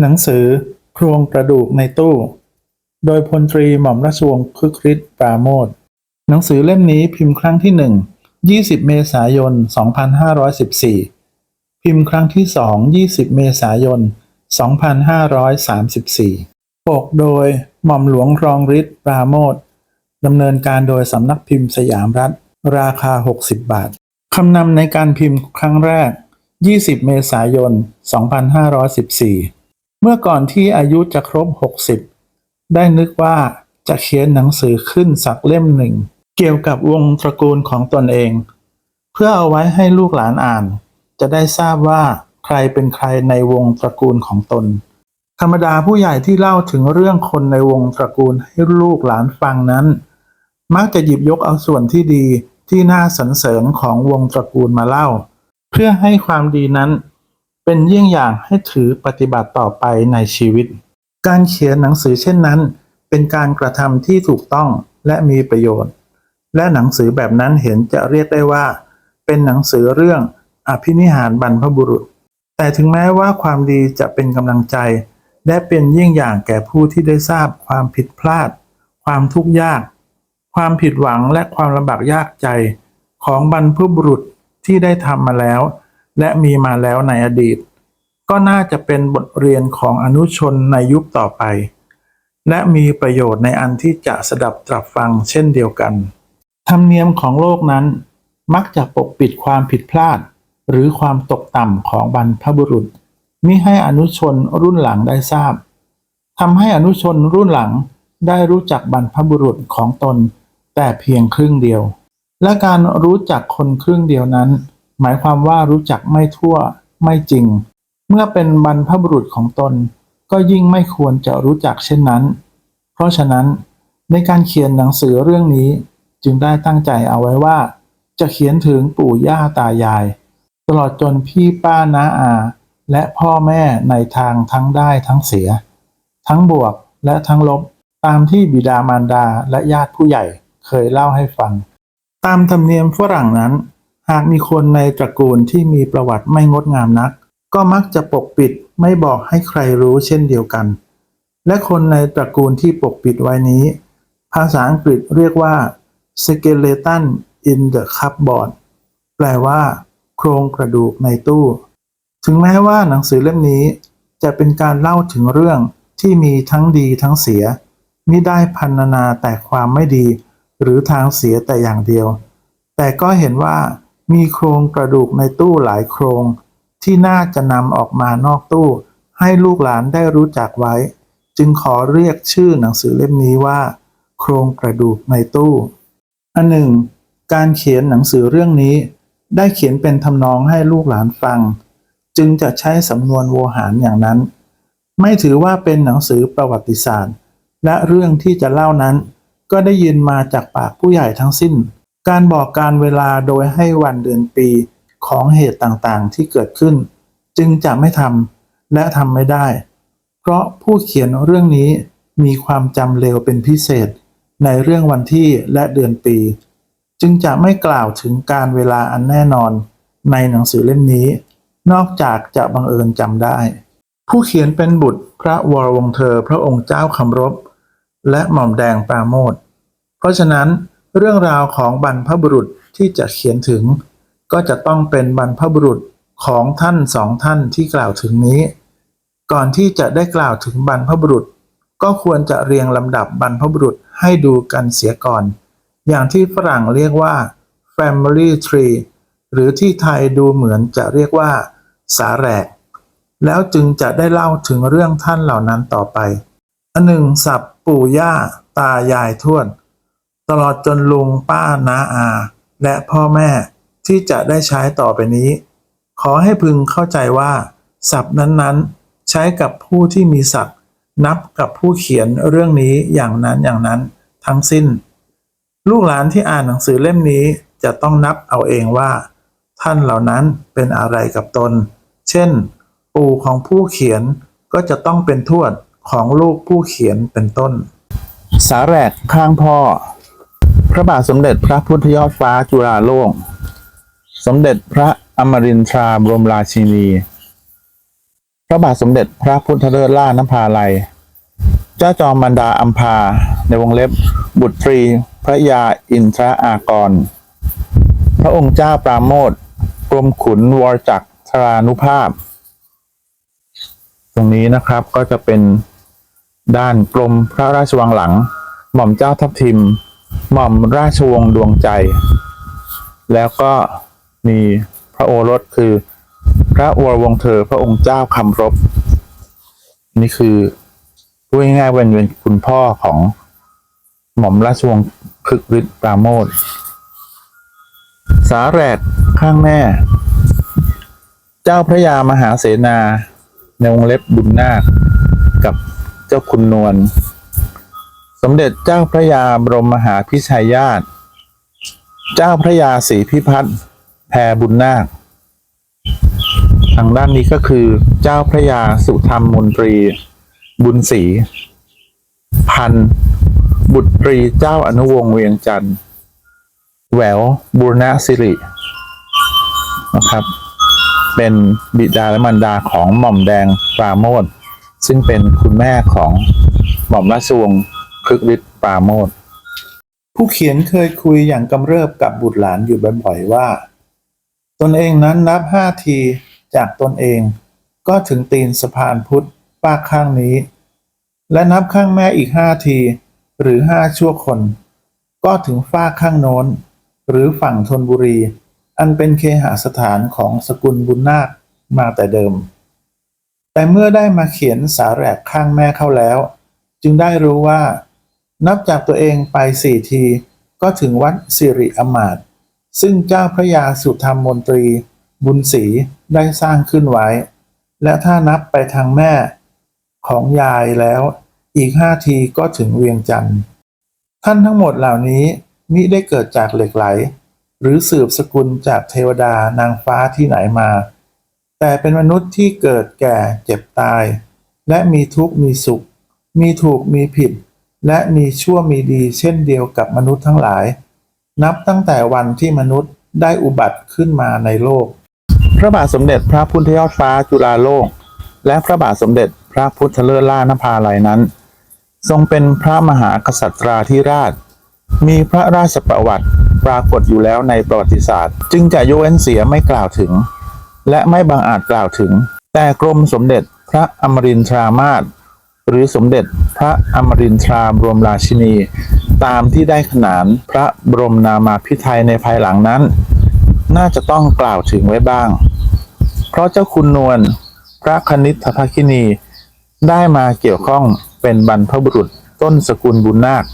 หนังสือโครงกระดูกในตู้ โดยพลตรีหม่อมราชวงศ์คึกฤทธิ์ปราโมทหนังสือเล่มนี้พิมพ์ครั้งที่หนึ่ง20 เมษายน 2514 พิมพ์ครั้งที่สอง20 เมษายน 2534 ปกโดยหม่อมหลวงรองฤทธิ์ปราโมทดำเนินการโดยสำนักพิมพ์สยามรัฐ ราคา 60 บาทคำนำในการพิมพ์ครั้งแรก 20 เมษายน 2514 เมื่อก่อนที่อายุจะครบ 60 ได้นึกว่าจะเขียนหนังสือขึ้นสักเล่มหนึ่ง เกี่ยวกับวงตระกูลของตนเอง เพื่อเอาไว้ให้ลูกหลานอ่าน จะได้ทราบว่าใครเป็นใครในวงตระกูลของตน ธรรมดาผู้ใหญ่ที่เล่าถึงเรื่องคนในวงตระกูลให้ลูกหลานฟังนั้น มักจะหยิบยกเอาส่วนที่ดีที่น่าสรรเสริญของวงตระกูลมาเล่า เพื่อให้ความดีนั้น เป็นเยี่ยงอย่างให้ถือปฏิบัติต่อไปในชีวิต การเขียนหนังสือเช่นนั้น เป็นการกระทำที่ถูกต้องและมีประโยชน์ และหนังสือแบบนั้นเห็นจะเรียกได้ว่า เป็นหนังสือเรื่องอภินิหารบรรพบุรุษ แต่ถึงแม้ว่าความดีจะเป็นกำลังใจ และเป็นเยี่ยงอย่างแก่ผู้ที่ได้ทราบความผิดพลาด ความทุกข์ยาก ความผิดหวังและความลำบากยากใจของบรรพบุรุษที่ได้ทำมาแล้ว และมีมาแล้วในอดีต ก็น่าจะเป็นบทเรียนของอนุชนในยุคต่อไป และมีประโยชน์ในอันที่จะสดับตรับฟังเช่นเดียวกัน ธรรมเนียมของโลกนั้น มักจะปกปิดความผิดพลาด หรือความตกต่ำของบรรพบุรุษมิให้อนุชนรุ่นหลังได้ทราบทำให้อนุชนรุ่นหลังได้รู้จักบรรพบุรุษของตน แต่เพียงครึ่งเดียว และการรู้จักคนครึ่งเดียวนั้น หมายความว่ารู้จักไม่ทั่ว ไม่จริง เมื่อเป็นบรรพบุรุษของตน ก็ยิ่งไม่ควรจะรู้จักเช่นนั้น เพราะฉะนั้นในการเขียนหนังสือเรื่องนี้จึงได้ตั้งใจเอาไว้ว่า จะเขียนถึงปู่ย่าตายาย ตลอดจนพี่ป้าน้าอา และพ่อแม่ในทางทั้งได้ทั้งเสีย ทั้งบวกและทั้งลบตามที่บิดามารดาและญาติผู้ใหญ่เคยเล่าให้ฟัง ตามธรรมเนียมฝรั่งนั้น หากมีคนในตระกูลที่มีประวัติไม่งดงามนัก ก็มักจะปกปิดไม่บอกให้ใครรู้เช่นเดียวกัน และคนในตระกูลที่ปกปิดไว้นี้ ภาษาอังกฤษเรียกว่า skeleton in the cupboard แปลว่า โครงกระดูกในตู้ ถึงแม้ว่าหนังสือเล่มนี้จะเป็นการเล่าถึงเรื่องที่มีทั้งดีทั้งเสียมิได้พันนาแต่ความไม่ดี หรือทางเสียแต่อย่างเดียว แต่ก็เห็นว่า มีโครงกระดูกในตู้หลายโครง ที่น่าจะนำออกมานอกตู้ ให้ลูกหลานได้รู้จักไว้ จึงขอเรียกชื่อหนังสือเล่มนี้ว่า โครงกระดูกในตู้อันหนึ่ง การเขียนหนังสือเรื่องนี้ ได้เขียนเป็นทำนองให้ลูกหลานฟัง จึงจะใช้สำนวนโวหารอย่างนั้น ไม่ถือว่าเป็นหนังสือประวัติศาสตร์ และเรื่องที่จะเล่านั้น ก็ได้ยินมาจากปากผู้ใหญ่ทั้งสิ้น การบอกการเวลาโดยให้วันเดือนปีของเหตุต่างๆ ที่เกิดขึ้น จึงจะไม่ทำและทำไม่ได้ เพราะผู้เขียนเรื่องนี้มีความจำเร็วเป็นพิเศษ ในเรื่องวันที่และเดือนปี จึงจะไม่กล่าวถึงการเวลาอันแน่นอน ในหนังสือเล่มนี้ นอกจากจะบังเอิญจำได้ ผู้เขียนเป็นบุตรพระวรวงเธอพระองค์เจ้าคำรบ และหม่อมแดงปราโมทเพราะฉะนั้น เรื่องราวของบรรพบุรุษที่จะเขียนถึง ก็จะต้องเป็นบรรพบุรุษของท่านสองท่านที่กล่าวถึงนี้ ก่อนที่จะได้กล่าวถึงบรรพบุรุษ ก็ควรจะเรียงลำดับบรรพบุรุษให้ดูกันเสียก่อน อย่างที่ฝรั่งเรียกว่า family tree หรือที่ไทยดูเหมือนจะเรียกว่า สาแหรกแล้วจึงจะได้เล่าถึงเรื่องท่านเหล่านั้นต่อไปอันหนึ่งสับปู่ย่า ตายายทวด ตลอดจนลุงป้าน้าอา และพ่อแม่ที่จะได้ใช้ต่อไปนี้ ขอให้พึงเข้าใจว่า ศัพท์นั้นๆ ใช้กับผู้ที่มีศักดิ์นับกับผู้เขียนเรื่องนี้อย่างนั้นอย่างนั้นทั้งสิ้น ลูกหลานที่อ่านหนังสือเล่มนี้จะต้องนับเอาเองว่า ท่านเหล่านั้นเป็นอะไรกับตน เช่น ปู่ของผู้เขียนก็จะต้องเป็นทวดของลูกผู้เขียนเป็นต้น สาแรกข้างพ่อ พระบาทสมเด็จพระพุทธยอดฟ้าจุฬาโลก สมเด็จพระอมรินทราบรมราชินี พระบาทสมเด็จพระพุทธเลิศล่านภาลัย เจ้าจอมบรรดาอัมพาในวงเล็บ บุตรีพระยาอินทราอากร พระองค์เจ้าปราโมทกรมขุนวรจักรธรานุภาพ ตรงนี้นะครับก็จะเป็นด้านกรมพระราชวังหลัง หม่อมเจ้าทัพทิม หม่อมราชวงศ์ดวงใจ แล้วก็มีพระโอรสคือ พระวรวงเธอพระองค์เจ้าคำรบ นี่คือพูดง่ายๆเป็นเป็นคุณพ่อของหม่อมราชวงศ์คึกฤทธิ์ปราโมทสาแรดข้างแม่ เจ้าพระยามหาเสนาในวงเล็บบุญนาคกับเจ้าคุณนวล สมเด็จเจ้าพระยาบรมมหาพิชัยญาติ เจ้าพระยาศรีพิพัฒน์แพรบุญนาค ทางด้านนี้ก็คือเจ้าพระยาสุธรรมมนตรี บุญศรีพันธุบุตรีเจ้าอนุวงศ์เวียงจันทร์แหววบุรณสิรินะครับ เป็นบิดาและมารดาของหม่อมแดงปราโมทซึ่งเป็นคุณแม่ของหม่อมราชวงศ์ คึกฤทธิ์ปราโมทผู้เขียนเคยคุยอย่างกำเริบกับบุตรหลานอยู่บ่อยๆว่า ตนเองนั้นนับห้าทีจากตนเอง ก็ถึงตีนสะพานพุทธปากข้างนี้ และนับข้างแม่อีกห้าที หรือห้าชั่วคน ก็ถึงฝ้าข้างโน้น หรือฝั่งธนบุรี อันเป็นเคหสถานของสกุลบุญนาคมาแต่เดิม แต่เมื่อได้มาเขียนสาแรกข้างแม่เข้าแล้ว จึงได้รู้ว่า นับจากตัวเองไปสี่ที ก็ถึงวัดสิริอมาตซึ่งเจ้าพระยาสุธรรมมนตรี บุญศรีได้สร้างขึ้นไว้ และถ้านับไปทางแม่ของยายแล้วอีกห้าทีก็ถึงเวียงจันทร์ท่านทั้งหมดเหล่านี้มิได้เกิดจากเหล็กไหล หรือสืบสกุลจากเทวดานางฟ้าที่ไหนมา แต่เป็นมนุษย์ที่เกิดแก่เจ็บตาย และมีทุกข์มีสุข มีถูกมีผิด และมีชั่วมีดีเช่นเดียวกับมนุษย์ทั้งหลาย นับตั้งแต่วันที่มนุษย์ได้อุบัติขึ้นมาในโลก พระบาทสมเด็จพระพุทธยอดฟ้าจุฬาโลก และพระบาทสมเด็จพระพุทธเลิศล่านภาลัยนั้น ทรงเป็นพระมหากษัตราธิราช มีพระราชประวัติปรากฏอยู่แล้วในประวัติศาสตร์ จึงจะยกเว้นเสียไม่กล่าวถึง และไม่บังอาจกล่าวถึง แต่กรมสมเด็จพระอมรินทรามาศ หรือสมเด็จพระอมรินทราบรมราชินี ตามที่ได้ขนานพระบรมนามาพิไทยในภายหลังนั้น น่าจะต้องกล่าวถึงไว้บ้าง เพราะเจ้าคุณนวลพระคณิตภคินี ได้มาเกี่ยวข้องเป็นบรรพบุรุษต้นสกุลบุญนาค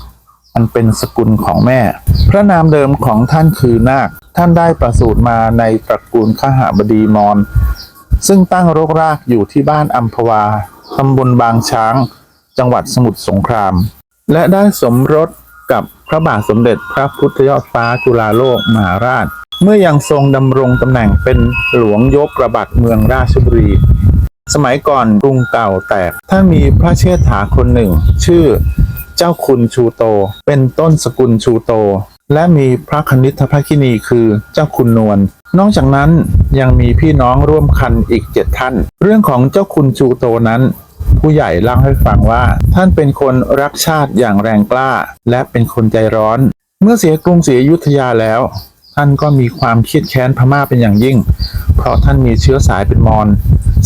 อันเป็นสกุลของแม่ พระนามเดิมของท่านคือนาค ท่านได้ประสูติมาในตระกูลขหบดีมอญซึ่งตั้งรกรากอยู่ที่บ้านอัมพวา ตำบลบางช้าง จังหวัดสมุทรสงคราม และได้สมรสกับพระบาทสมเด็จพระพุทธยอดฟ้าจุฬาโลกมหาราช เมื่อยังทรงดำรงตำแหน่งเป็นหลวงยกระบัดเมืองราชบุรี สมัยก่อนกรุงเก่าแตกท่านมีพระเชษฐาคนหนึ่ง ชื่อเจ้าคุณชูโต เป็นต้นสกุลชูโต และมีพระคณิตภคินีคือเจ้าคุณนวลนอกจากนั้นยังมีพี่น้องร่วมคันอีกเจ็ดท่าน เรื่องของเจ้าคุณชูโตนั้น ผู้ใหญ่เล่าให้ฟังว่า ท่านเป็นคนรักชาติอย่างแรงกล้า และเป็นคนใจร้อน เมื่อเสียกรุงศรีอยุธยาแล้ว ท่านก็มีความเครียดแค้นพม่าเป็นอย่างยิ่ง เพราะท่านมีเชื้อสายเป็นมอญ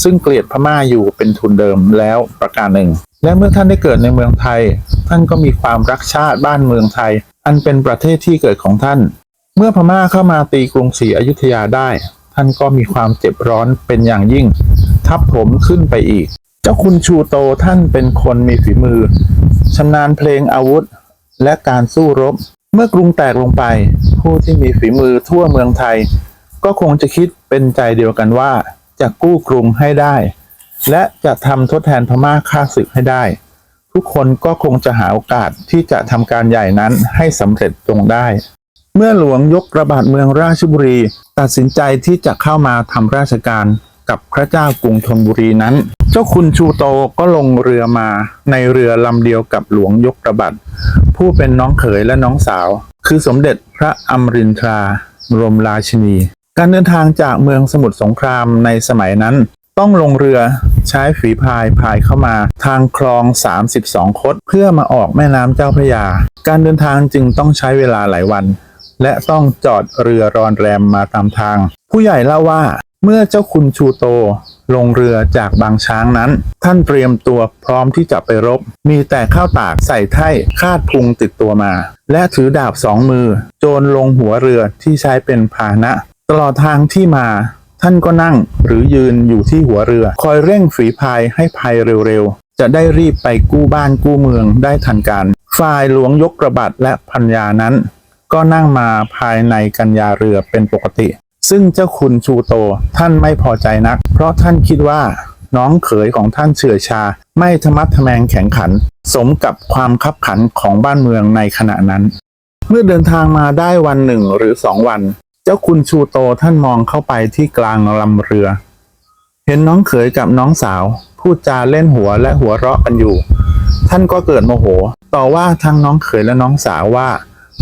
ซึ่งเกลียดพม่าอยู่เป็นทุนเดิมแล้วประการหนึ่ง และเมื่อท่านได้เกิดในเมืองไทย ท่านก็มีความรักชาติบ้านเมืองไทย อันเป็นประเทศที่เกิดของท่าน เมื่อพม่าเข้ามาตีกรุงศรีอยุธยาได้ ท่านก็มีความเจ็บร้อนเป็นอย่างยิ่ง ทับถมขึ้นไปอีก เจ้าคุณชูโตท่านเป็นคนมีฝีมือชำนาญเพลงอาวุธ และการสู้รบ เมื่อกรุงแตกลงไป ผู้ที่มีฝีมือทั่วเมืองไทย ก็คงจะคิดเป็นใจเดียวกันว่า จะกู้กรุงให้ได้ และจะทำทดแทนพม่าฆ่าศึกให้ได้ ทุกคนก็คงจะหาโอกาสที่จะทำการใหญ่นั้นให้สำเร็จจงได้ เมื่อหลวงยกระบาดเมืองราชบุรี ตัดสินใจที่จะเข้ามาทำราชการ กับพระเจ้ากรุงธนบุรีนั้น เจ้าคุณชูโตก็ลงเรือมาในเรือลำเดียวกับหลวงยกระบาดผู้เป็นน้องเขยและน้องสาว คือสมเด็จพระอมรินทราบรมราชินี การเดินทางจากเมืองสมุทรสงครามในสมัยนั้น ต้องลงเรือใช้ฝีพายพายเข้ามาทางคลอง 32 คดเพื่อมาออกแม่น้ำเจ้าพระยา การเดินทางจึงต้องใช้เวลาหลายวันและต้องจอดเรือรอนแรมมาตามทาง ผู้ใหญ่เล่าว่า เมื่อเจ้าคุณชูโตลงเรือจากบางช้างนั้น ท่านเตรียมตัวพร้อมที่จะไปรบ มีแต่ข้าวตากใส่ไถ่คาดพุงติดตัวมา และถือดาบสองมือ โจรลงหัวเรือที่ใช้เป็นพาหนะ ตลอดทางที่มา ท่านก็นั่งหรือยืนอยู่ที่หัวเรือ คอยเร่งฝีพายให้พายเร็วๆ จะได้รีบไปกู้บ้านกู้เมืองได้ทันการฝ่ายหลวงยกกระบัดและพัญญานั้น ก็นั่งมาภายในกัญญาเรือเป็นปกติ ซึ่งเจ้าคุณชูโตท่านไม่พอใจนัก เพราะท่านคิดว่าน้องเขยของท่านเฉื่อยชา ไม่ทะมัดทะแมงแข็งขัน สมกับความคับขันของบ้านเมืองในขณะนั้น เมื่อเดินทางมาได้วันหนึ่งหรือสองวัน เจ้าคุณชูโตท่านมองเข้าไปที่กลางลำเรือ เห็นน้องเขยกับน้องสาว พูดจาเล่นหัวและหัวเราะกันอยู่ ท่านก็เกิดโมโห ต่อว่าทั้งน้องเขยและน้องสาวว่า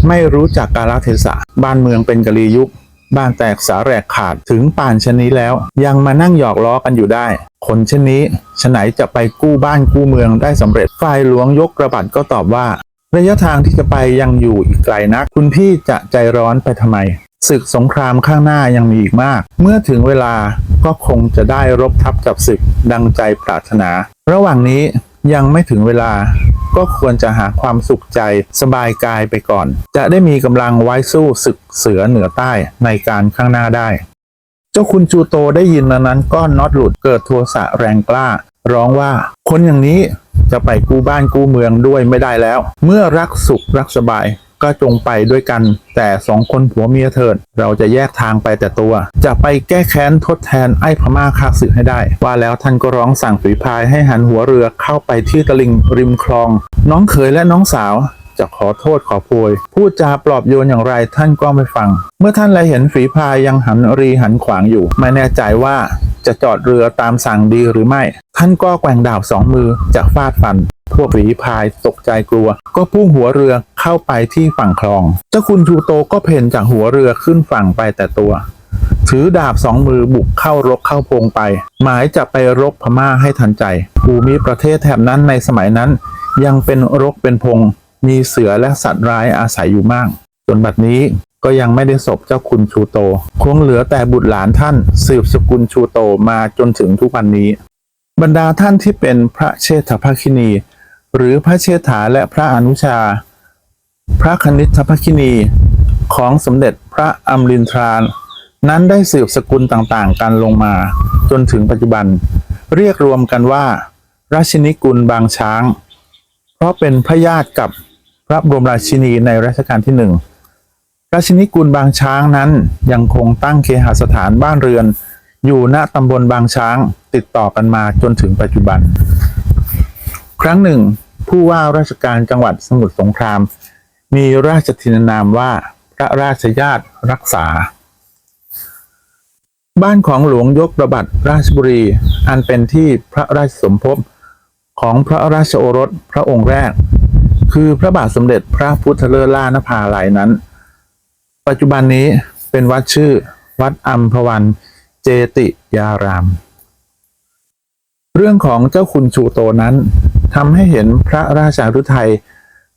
ไม่รู้จักกาลเทศะบ้านเมืองเป็นกะลียุค บ้านแตกสาแหรกขาดถึงป่านชนนี้แล้ว ยังมานั่งหยอกล้อกันอยู่ได้ คนเช่นนี้ฉไหนจะไปกู้บ้านกู้เมืองได้สำเร็จฝ่ายหลวงยกกระบัดก็ตอบว่า ระยะทางที่จะไปยังอยู่อีกไกลนัก คุณพี่จะใจร้อนไปทำไมศึกสงครามข้างหน้ายังมีอีกมาก เมื่อถึงเวลาก็คงจะได้รบทับจับศึกดังใจปรารถนา ระหว่างนี้ ยังไม่ถึงเวลา ก็ควรจะหาความสุขใจสบายกายไปก่อน จะได้มีกำลังไว้สู้ศึกเสือเหนือใต้ในการข้างหน้าได้ เจ้าคุณจูโตได้ยินนั้นก็น็อตหลุดเกิดโทสะแรงกล้า ร้องว่าคนอย่างนี้จะไปกู้บ้านกู้เมืองด้วยไม่ได้แล้ว เมื่อรักสุขรักสบาย ก็จงไปด้วยกัน แต่สองคนผัวเมียเถิด เราจะแยกทางไปแต่ตัว จะไปแก้แค้นทดแทนไอ้พม่าคาศึกให้ได้ ว่าแล้วท่านก็ร้องสั่งฝีพายให้หันหัวเรือเข้าไปที่ตลิ่งริมคลอง น้องเขยและน้องสาวจะขอโทษขอโพย พูดจาปลอบโยนอย่างไรท่านก็ไม่ฟัง เมื่อท่านแลเห็นฝีพายยังหันรีหันขวางอยู่ ไม่แน่ใจว่าจะจอดเรือตามสั่งดีหรือไม่ ท่านก็แกว่งดาบสองมือจากฟาดฟัน พวกฝีพายตกใจกลัว ก็พุ่งหัวเรือเข้าไปที่ฝั่งคลอง เจ้าคุณชูโตก็เพ่นจากหัวเรือขึ้นฝั่งไปแต่ตัว ถือดาบสองมือบุกเข้ารบเข้าพงไป หมายจะไปรบพม่าให้ทันใจ ภูมิประเทศแถบนั้นในสมัยนั้น ยังเป็นรกเป็นพง มีเสือและสัตว์ร้ายอาศัยอยู่มาก จนบัดนี้ก็ยังไม่ได้ศพเจ้าคุณชูโต คงเหลือแต่บุตรหลานท่าน สืบสกุลชูโตมาจนถึงทุกวันนี้ บรรดาท่านที่เป็นพระเชษฐภคินี หรือพระเชษฐาและพระอนุชา พระคณิษฐภคินีของสมเด็จพระอมรินทรานั้นได้สืบสกุลต่างๆ กันลงมาจนถึงปัจจุบัน เรียกรวมกันว่า ราชินีกุลบางช้าง เพราะเป็นพระญาติกับพระบรมราชินีในรัชกาลที่หนึ่งราชินีกุลบางช้างนั้นยังคงตั้งเคหสถานบ้านเรือน อยู่ณตำบลบางช้างติดต่อกันมาจนถึงปัจจุบัน ครั้งหนึ่ง ผู้ว่าราชการจังหวัดสมุทรสงคราม มีราชทินนามว่าพระราชญาติรักษา บ้านของหลวงยกระบัดราชบุรี อันเป็นที่พระราชสมภพของพระราชโอรสพระองค์แรก คือพระบาทสมเด็จพระพุทธเลิศล่านภาลัยนั้น ปัจจุบันนี้เป็นวัดชื่อ วัดอัมพวันเจติยาราม เรื่องของเจ้าคุณชูโตนั้น ทำให้เห็นพระราชาฤทัย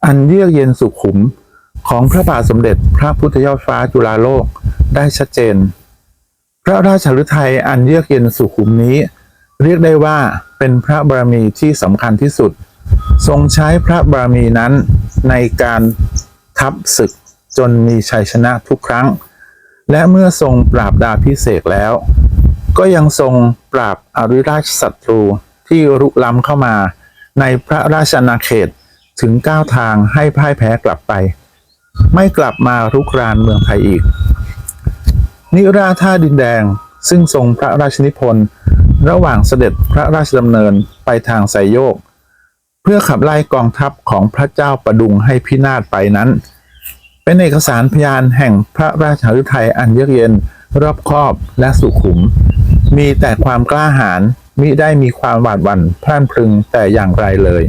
อันเยือกเย็นสุขุมของพระบาทสมเด็จพระพุทธยอดฟ้าจุฬาโลกได้ชัดเจน พระราชาฤทัยอันเยือกเย็นสุขุมนี้ เรียกได้ว่าเป็นพระบารมีที่สำคัญที่สุด ทรงใช้พระบารมีนั้นในการทับศึกจนมีชัยชนะทุกครั้ง และเมื่อทรงปราบดาพิเศษแล้ว ก็ยังทรงปราบอริราชศัตรูที่รุกล้ำเข้ามา ในพระราชอาณาเขตถึงก้าทางให้พ่ายแพ้กลับไป ไม่กลับมารุกรานเมืองไทยอีก นิราธาดินแดงซึ่งทรงพระราชนิพนธ์ระหว่างเสด็จพระราชดำเนินไปทางไสยโยก เพื่อขับไล่กองทัพของพระเจ้าประดุงให้พินาศไปนั้น เป็นเอกสารพยานแห่งพระราชาฤทัยอันเยือกเย็นรอบคอบและสุขุม มีแต่ความกล้าหาญ มิได้มีความหวาดหวั่นพร่านพรึงแต่อย่างไรเลย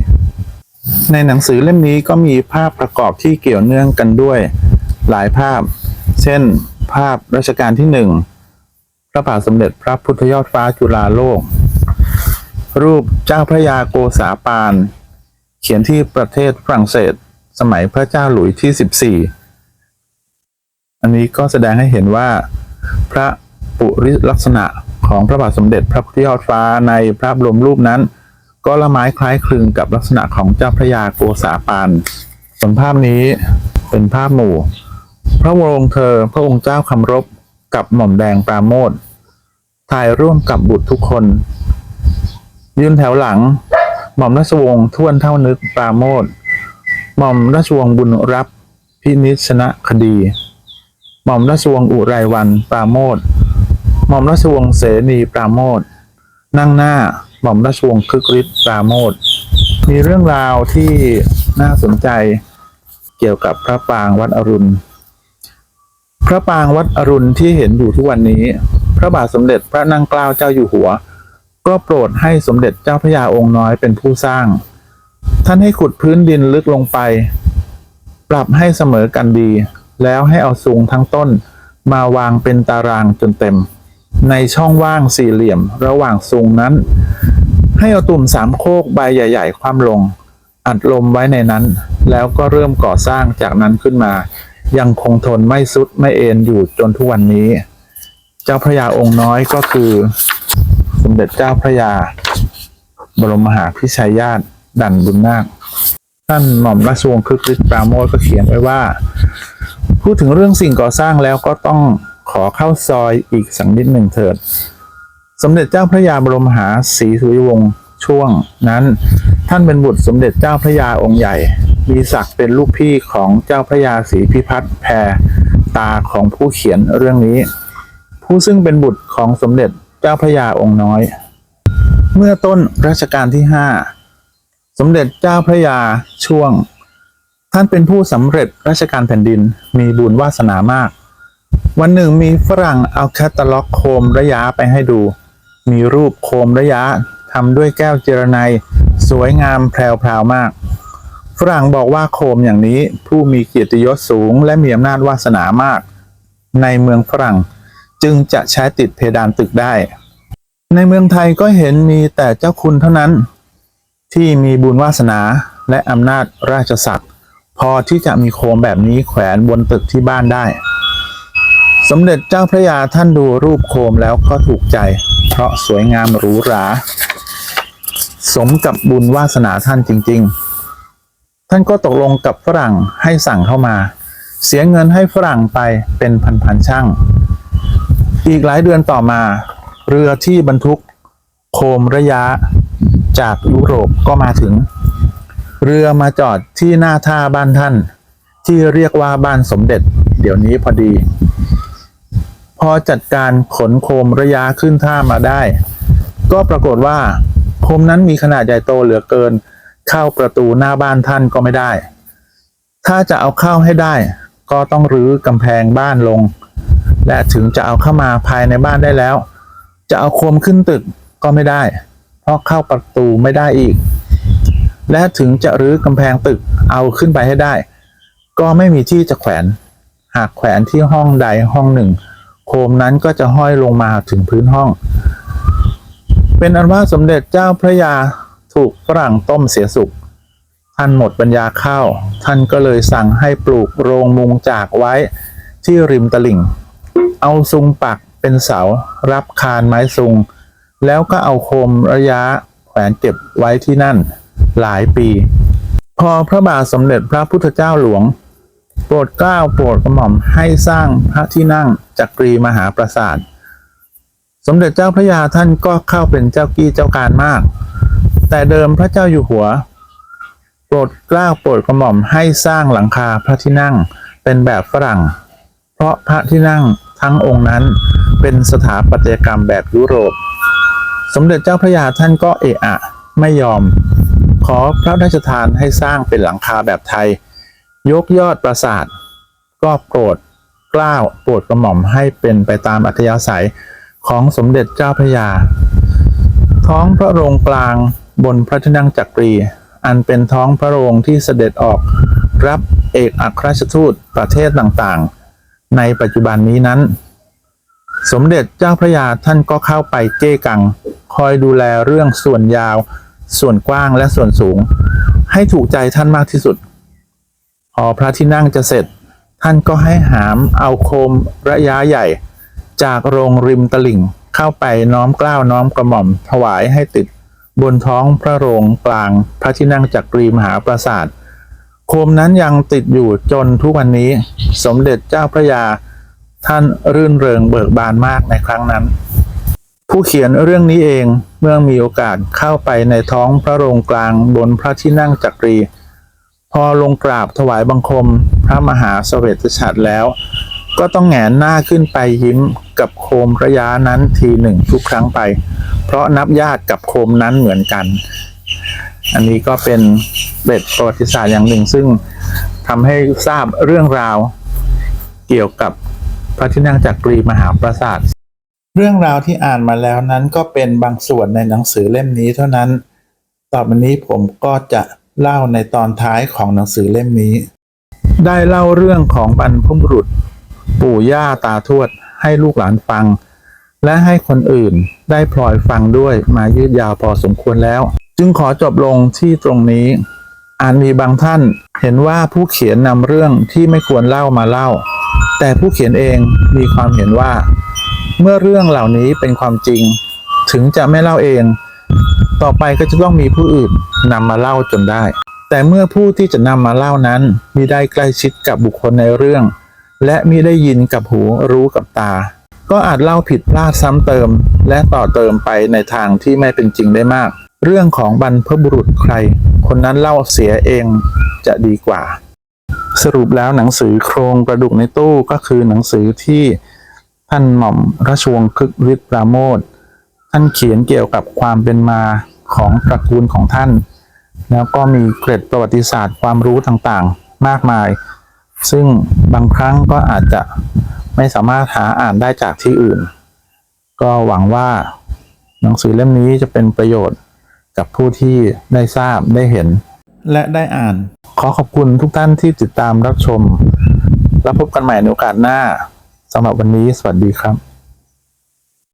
ในหนังสือเล่มนี้ก็มีภาพประกอบที่เกี่ยวเนื่องกันด้วย หลายภาพ เช่น ภาพรัชกาลที่หนึ่งพระบาทสมเด็จพระพุทธยอดฟ้าจุฬาโลก รูปเจ้าพระยาโกษาปาน เขียนที่ประเทศฝรั่งเศส สมัยพระเจ้าหลุยส์ที่ 14 อันนี้ก็แสดงให้เห็นว่า พระปุริลักษณะ ของพระบาทสมเด็จพระพุทธยอดฟ้าในพระบรมรูปนั้น ก็ละไม้คล้ายคลึงกับลักษณะของเจ้าพระยาโกษาปานส่วนภาพนี้เป็นภาพหมู่ พระวงศ์เธอพระองค์เจ้าคำรบกับหม่อมแดงปราโมทถ่ายร่วมกับบุตรทุกคน ยืนแถวหลัง หม่อมราชวงศ์ท้วนเท่านึกปราโมทหม่อมราชวงศ์บุญรับพินิชนะคดี หม่อมราชวงศ์อุไรวันปราโมท หม่อมราชวงศ์เสนีปราโมทนั่งหน้าหม่อมราชวงศ์คึกฤทธิ์ปราโมทมีเรื่องราวที่น่าสนใจเกี่ยวกับพระปรางวัดอรุณ พระปรางวัดอรุณที่เห็นอยู่ทุกวันนี้ พระบาทสมเด็จพระนั่งเกล้าเจ้าอยู่หัว ก็โปรดให้สมเด็จเจ้าพระยาองค์น้อยเป็นผู้สร้าง ท่านให้ขุดพื้นดินลึกลงไป ปรับให้เสมอกันดี แล้วให้เอาสูงทั้งต้นมาวางเป็นตารางจนเต็ม ในช่องว่างสี่เหลี่ยมระหว่างสูงนั้น ให้เอาตุ่มสามโคกใบใหญ่ ๆ คว่ำลง อัดลมไว้ในนั้น แล้วก็เริ่มก่อสร้างจากนั้นขึ้นมา ยังคงทนไม่สุดไม่เอ็นอยู่จนทุกวันนี้ เจ้าพระยาองค์น้อยก็คือ สมเด็จเจ้าพระยา บรมมหาพิชัยญาติดันบุญนาคท่านหม่อมราชวงศ์คึกฤทธิ์ปราโมทก็เขียนไว้ว่า พูดถึงเรื่องสิ่งก่อสร้างแล้วก็ต้อง ขอเข้าซอยอีกสักนิดหนึ่งเถิด สมเด็จเจ้าพระยาบรมมหาศรีสุริวงศ์ช่วงนั้น ท่านเป็นบุตรสมเด็จเจ้าพระยาองค์ใหญ่ มีศักดิ์เป็นลูกพี่ของเจ้าพระยาศรีพิพัฒน์แพรตาของผู้เขียนเรื่องนี้ ผู้ซึ่งเป็นบุตรของสมเด็จเจ้าพระยาองค์น้อย เมื่อต้นรัชกาลที่ห้าสมเด็จเจ้าพระยาช่วง ท่านเป็นผู้สำเร็จราชการแผ่นดินมีบุญวาสนามาก วันหนึ่งมีฝรั่งเอาแคตตาล็อกโคมระยะไปให้ดู มีรูปโคมระยะทำด้วยแก้วเจรไนสวยงามแพรวๆมาก ฝรั่งบอกว่าโคมอย่างนี้ผู้มีเกียรติยศสูง และมีอำนาจวาสนามาก ในเมืองฝรั่งจึงจะใช้ติดเพดานตึกได้ ในเมืองไทยก็เห็นมีแต่เจ้าคุณเท่านั้น ที่มีบุญวาสนาและอำนาจราชศักดิ์พอที่จะมีโคมแบบนี้แขวนบนตึกที่บ้านได้ สมเด็จเจ้าพระยาท่านดูรูปโคมแล้วก็ถูกใจ เพราะสวยงามหรูหรา สมกับบุญวาสนาท่านจริง ๆ ท่านก็ตกลงกับฝรั่งให้สั่งเข้ามา เสียเงินให้ฝรั่งไปเป็นพันๆช่าง อีกหลายเดือนต่อมา เรือที่บรรทุก โคมระยะ จากยุโรปก็มาถึง เรือมาจอดที่หน้าท่าบ้านท่าน ที่เรียกว่าบ้านสมเด็จ เดี๋ยวนี้พอดี พอจัดการขนโคมระยะขึ้นท่ามาได้ ก็ปรากฏว่า โคมนั้นมีขนาดใหญ่โตเหลือเกิน เข้าประตูหน้าบ้านท่านก็ไม่ได้ ถ้าจะเอาเข้าให้ได้ ก็ต้องรื้อกำแพงบ้านลง และถึงจะเอาเข้ามาภายในบ้านได้แล้ว จะเอาโคมขึ้นตึกก็ไม่ได้ เพราะเข้าประตูไม่ได้อีก และถึงจะรื้อกำแพงตึกเอาขึ้นไปให้ได้ ก็ไม่มีที่จะแขวน หากแขวนที่ห้องใดห้องหนึ่ง โคมนั้นก็จะห้อยลงมาถึงพื้นห้อง เป็นอันว่าสมเด็จเจ้าพระยาถูกฝรั่งต้มเสียสุขท่านหมดปัญญาข้าวท่านก็เลยสั่งให้ปลูกโรงมุงจากไว้ที่ริมตลิ่ง เอาซุงปักเป็นเสา รับคานไม้ซุง แล้วก็เอาโคมระยะแขวนเก็บไว้ที่นั่นหลายปี พอพระบาทสมเด็จพระพุทธเจ้าหลวง โปรดเกล้าโปรดกระหม่อมให้สร้างพระที่นั่งจักรีมหาปราสาท สมเด็จเจ้าพระยาท่านก็เข้าเป็นเจ้ากี้เจ้าการมาก แต่เดิมพระเจ้าอยู่หัว โปรดเกล้าโปรดกระหม่อมให้สร้างหลังคาพระที่นั่งเป็นแบบฝรั่ง เพราะพระที่นั่งทั้งองค์นั้นเป็นสถาปัตยกรรมแบบยุโรป สมเด็จเจ้าพระยาท่านก็เอะอะไม่ยอม ขอพระราชทานให้สร้างเป็นหลังคาแบบไทย ยกยอดปราสาท ก็โปรดกล้าโปรดกระหม่อมให้เป็นไปตามอัธยาศัยของสมเด็จเจ้าพระยา ท้องพระโรงกลางบนพระที่นั่งจักรี อันเป็นท้องพระโรงที่เสด็จออกรับเอกอัครราชทูตประเทศต่างๆ ในปัจจุบันนี้นั้น สมเด็จเจ้าพระยาท่านก็เข้าไปเก้กัง คอยดูแลเรื่องส่วนยาว ส่วนกว้างและส่วนสูง ให้ถูกใจท่านมากที่สุด พอพระที่นั่งจะเสร็จ ท่านก็ให้หามเอาโคมระยะใหญ่ จากโรงริมตลิ่งเข้าไปน้อมกล้าวน้อมกระหม่อมถวายให้ติดบนท้องพระโรงกลางพระที่นั่งจักรีมหาปราสาทโคมนั้นยังติดอยู่จนทุกวันนี้สมเด็จเจ้าพระยา ท่านรื่นเริงเบิกบานมากในครั้งนั้น ผู้เขียนเรื่องนี้เองเมื่อมีโอกาสเข้าไปในท้องพระโรงกลางบนพระที่นั่งจักรี พอลงกราบถวายบังคม พระมหาสเสวตฉัตรแล้ว ก็ต้องแหงนหน้าขึ้นไปยิ้มกับโคมระยะนั้นทีหนึ่งทุกครั้งไป เพราะนับญาติกับโคมนั้นเหมือนกัน อันนี้ก็เป็นเบ็ดประวัติศาสตร์อย่างหนึ่งซึ่งทำให้ทราบเรื่องราวเกี่ยวกับพระที่นั่งจักรีมหาปราสาทเรื่องราวที่อ่านมาแล้วนั้นก็เป็นบางส่วนในหนังสือเล่มนี้เท่านั้น ต่อไปนี้ผมก็จะ เล่าในตอนท้ายของหนังสือเล่มนี้ ได้เล่าเรื่องของบรรพบุรุษ ปู่ย่าตาทวด ให้ลูกหลานฟัง และให้คนอื่นได้พลอยฟังด้วยมายืดยาวพอสมควรแล้ว จึงขอจบลงที่ตรงนี้อาจมีบางท่านเห็นว่าผู้เขียนนำเรื่องที่ไม่ควรเล่ามาเล่า แต่ผู้เขียนเองมีความเห็นว่า เมื่อเรื่องเหล่านี้เป็นความจริง ถึงจะไม่เล่าเอง ต่อไปก็จะต้องมีผู้อื่น นำมาเล่าจนได้ แต่เมื่อผู้ที่จะนำมาเล่านั้นมิได้ใกล้ชิดกับบุคคลในเรื่อง และมิได้ยินกับหูรู้กับตา ก็อาจเล่าผิดพลาดซ้ำเติม และต่อเติมไปในทางที่ไม่เป็นจริงได้มาก เรื่องของบรรพบุรุษใคร คนนั้นเล่าเสียเองจะดีกว่า สรุปแล้วหนังสือโครงกระดูกในตู้ก็คือหนังสือที่ท่านหม่อมราชวงศ์คึกฤทธิ์ปราโมทท่านเขียนเกี่ยวกับความเป็นมาของตระกูลของท่าน แล้วก็มีเกร็ดประวัติศาสตร์ความรู้ต่างๆ มากมาย ซึ่งบางครั้งก็อาจจะไม่สามารถหาอ่านได้จากที่อื่น ก็หวังว่าหนังสือเล่มนี้จะเป็นประโยชน์กับผู้ที่ได้ทราบได้เห็น และได้อ่าน ขอขอบคุณทุกท่านที่ติดตามรับชม แล้วพบกันใหม่ในโอกาสหน้าสำหรับวันนี้ สวัสดีครับ